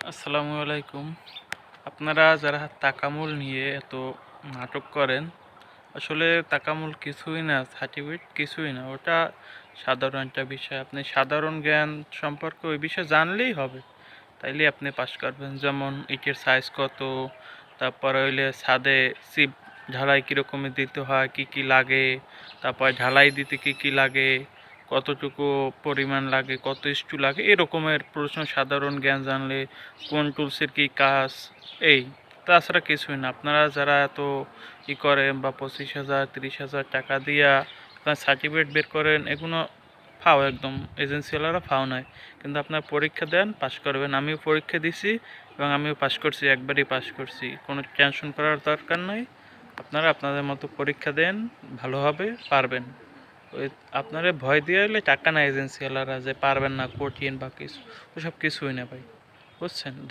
আসসালামু আলাইকুম। আপনারা যারা তাকামুল নিয়ে এত নাটক করেন, আসলে তাকামুল কিছুই না, সার্টিফিকেট কিছুই না। ওটা সাধারণ একটা বিষয়। আপনি সাধারণ জ্ঞান সম্পর্কে ওই বিষয়ে জানলেই হবে। তাইলে আপনি পাশ করবেন। যেমন ইটের সাইজ কত, তারপরে হইলে ছাদে সিপ ঢালাই কীরকমের দিতে হয়, কি কি লাগে, তারপর ঢালাই দিতে কি কি লাগে কতটুকু পরিমাণ লাগে, কত স্টু লাগে, এরকমের প্রশ্ন সাধারণ জ্ঞান জানলে কোন টুলসের কি কাজ, এই। তাছাড়া কিছুই না, আপনারা যারা এত ই করেন বা পঁচিশ হাজার, তিরিশ হাজার টাকা দিয়া সার্টিফিকেট বের করেন এগুলো ফাও একদম এজেন্সিওয়ালারা ফাও নয়। কিন্তু আপনার পরীক্ষা দেন পাস করবেন। আমিও পরীক্ষা দিছি এবং আমিও পাস করছি, একবারই পাস করছি। কোনো টেনশন করার দরকার নাই। আপনারা আপনাদের মতো পরীক্ষা দেন, ভালো হবে, পারবেন। ওই আপনারা ভয় দিয়ে এলে টাকা না এজেন্সিওয়ালারা যে পারবেন না, কঠিন বা কিছু, ওসব কিছুই না ভাই, বুঝছেন?